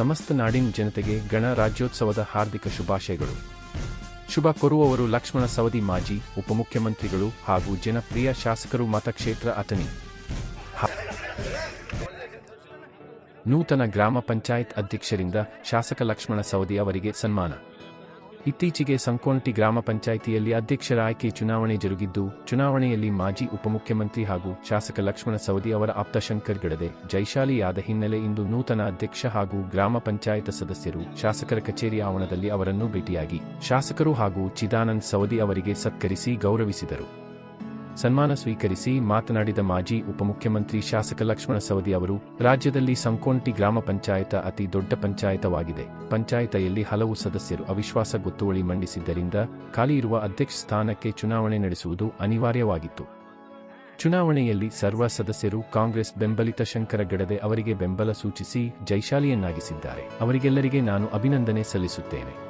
ಸಮಸ್ತ ನಾಡಿನ ಜನತೆಗೆ ಗಣರಾಜ್ಯೋತ್ಸವದ ಹಾರ್ದಿಕ ಶುಭಾಶಯಗಳು. ಶುಭ ಕೋರುವವರು ಲಕ್ಷ್ಮಣ ಸವದಿ ಮಾಜಿ ಉಪಮುಖ್ಯಮಂತ್ರಿಗಳು ಹಾಗೂ ಜನಪ್ರಿಯ ಶಾಸಕರು ಮತಕ್ಷೇತ್ರ ಅತನಿ ನೂತನ ಗ್ರಾಮ ಪಂಚಾಯತ್ ಅಧ್ಯಕ್ಷರಿಂದ ಶಾಸಕ ಲಕ್ಷ್ಮಣ ಸವದಿ ಅವರಿಗೆ ಸನ್ಮಾನ. ಇತ್ತೀಚೆಗೆ ಸಂಕೋಣಟಿ ಗ್ರಾಮ ಪಂಚಾಯಿತಿಯಲ್ಲಿ ಅಧ್ಯಕ್ಷರ ಆಯ್ಕೆ ಚುನಾವಣೆ ಜರುಗಿದ್ದು, ಚುನಾವಣೆಯಲ್ಲಿ ಮಾಜಿ ಉಪಮುಖ್ಯಮಂತ್ರಿ ಹಾಗೂ ಶಾಸಕ ಲಕ್ಷ್ಮಣ ಸವದಿ ಅವರ ಆಪ್ತ ಶಂಕರ್ ಗಡದೆ ಜೈಶಾಲಿಯಾದ ಹಿನ್ನೆಲೆ ಇಂದು ನೂತನ ಅಧ್ಯಕ್ಷ ಹಾಗೂ ಗ್ರಾಮ ಪಂಚಾಯತ್ ಸದಸ್ಯರು ಶಾಸಕರ ಕಚೇರಿ ಆವರಣದಲ್ಲಿ ಅವರನ್ನು ಭೇಟಿಯಾಗಿ, ಶಾಸಕರು ಹಾಗೂ ಚಿದಾನಂದ್ ಸವದಿ ಅವರಿಗೆ ಸತ್ಕರಿಸಿ ಗೌರವಿಸಿದರು. ಸನ್ಮಾನ ಸ್ವೀಕರಿಸಿ ಮಾತನಾಡಿದ ಮಾಜಿ ಉಪಮುಖ್ಯಮಂತ್ರಿ ಶಾಸಕ ಲಕ್ಷ್ಮಣ ಸವದಿ ಅವರು, ರಾಜ್ಯದಲ್ಲಿ ಸಂಕೋಂಟಿ ಗ್ರಾಮ ಪಂಚಾಯತ ಅತಿ ದೊಡ್ಡ ಪಂಚಾಯತವಾಗಿದೆ. ಪಂಚಾಯತೆಯಲ್ಲಿ ಹಲವು ಸದಸ್ಯರು ಅವಿಶ್ವಾಸ ಗೊತ್ತುವಳಿ ಮಂಡಿಸಿದ್ದರಿಂದ ಖಾಲಿ ಇರುವ ಅಧ್ಯಕ್ಷ ಸ್ಥಾನಕ್ಕೆ ಚುನಾವಣೆ ನಡೆಸುವುದು ಅನಿವಾರ್ಯವಾಗಿತ್ತು. ಚುನಾವಣೆಯಲ್ಲಿ ಸರ್ವ ಸದಸ್ಯರು ಕಾಂಗ್ರೆಸ್ ಬೆಂಬಲಿತ ಶಂಕರ ಗಡದೆ ಅವರಿಗೆ ಬೆಂಬಲ ಸೂಚಿಸಿ ಜೈಶಾಲಿಯನ್ನಾಗಿಸಿದ್ದಾರೆ. ಅವರಿಗೆಲ್ಲರಿಗೆ ನಾನು ಅಭಿನಂದನೆ ಸಲ್ಲಿಸುತ್ತೇನೆ.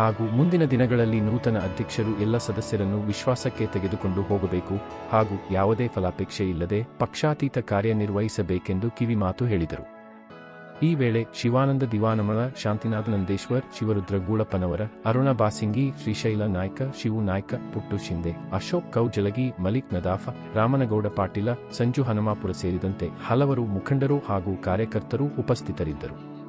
ಹಾಗೂ ಮುಂದಿನ ದಿನಗಳಲ್ಲಿ ನೂತನ ಅಧ್ಯಕ್ಷರು ಎಲ್ಲ ಸದಸ್ಯರನ್ನು ವಿಶ್ವಾಸಕ್ಕೆ ತೆಗೆದುಕೊಂಡು ಹೋಗಬೇಕು ಹಾಗೂ ಯಾವುದೇ ಫಲಾಪೇಕ್ಷೆ ಇಲ್ಲದೆ ಪಕ್ಷಾತೀತ ಕಾರ್ಯನಿರ್ವಹಿಸಬೇಕೆಂದು ಕಿವಿಮಾತು ಹೇಳಿದರು. ಈ ವೇಳೆ ಶಿವಾನಂದ ದಿವಾನಮಳ, ಶಾಂತಿನಾಥ ನಂದೇಶ್ವರ್, ಶಿವರುದ್ರ ಗೂಳಪ್ಪನವರ, ಅರುಣ ಬಾಸಿಂಗಿ, ಶ್ರೀಶೈಲ ನಾಯ್ಕ, ಶಿವು ನಾಯ್ಕ, ಪುಟ್ಟು ಶಿಂದೆ, ಅಶೋಕ್ ಕೌಜಲಗಿ ಮಲಿಕ್ ನದಾಫ, ರಾಮನಗೌಡ ಪಾಟೀಲ, ಸಂಜು ಹನುಮಾಪುರ ಸೇರಿದಂತೆ ಹಲವರು ಮುಖಂಡರು ಹಾಗೂ ಕಾರ್ಯಕರ್ತರು ಉಪಸ್ಥಿತರಿದ್ದರು.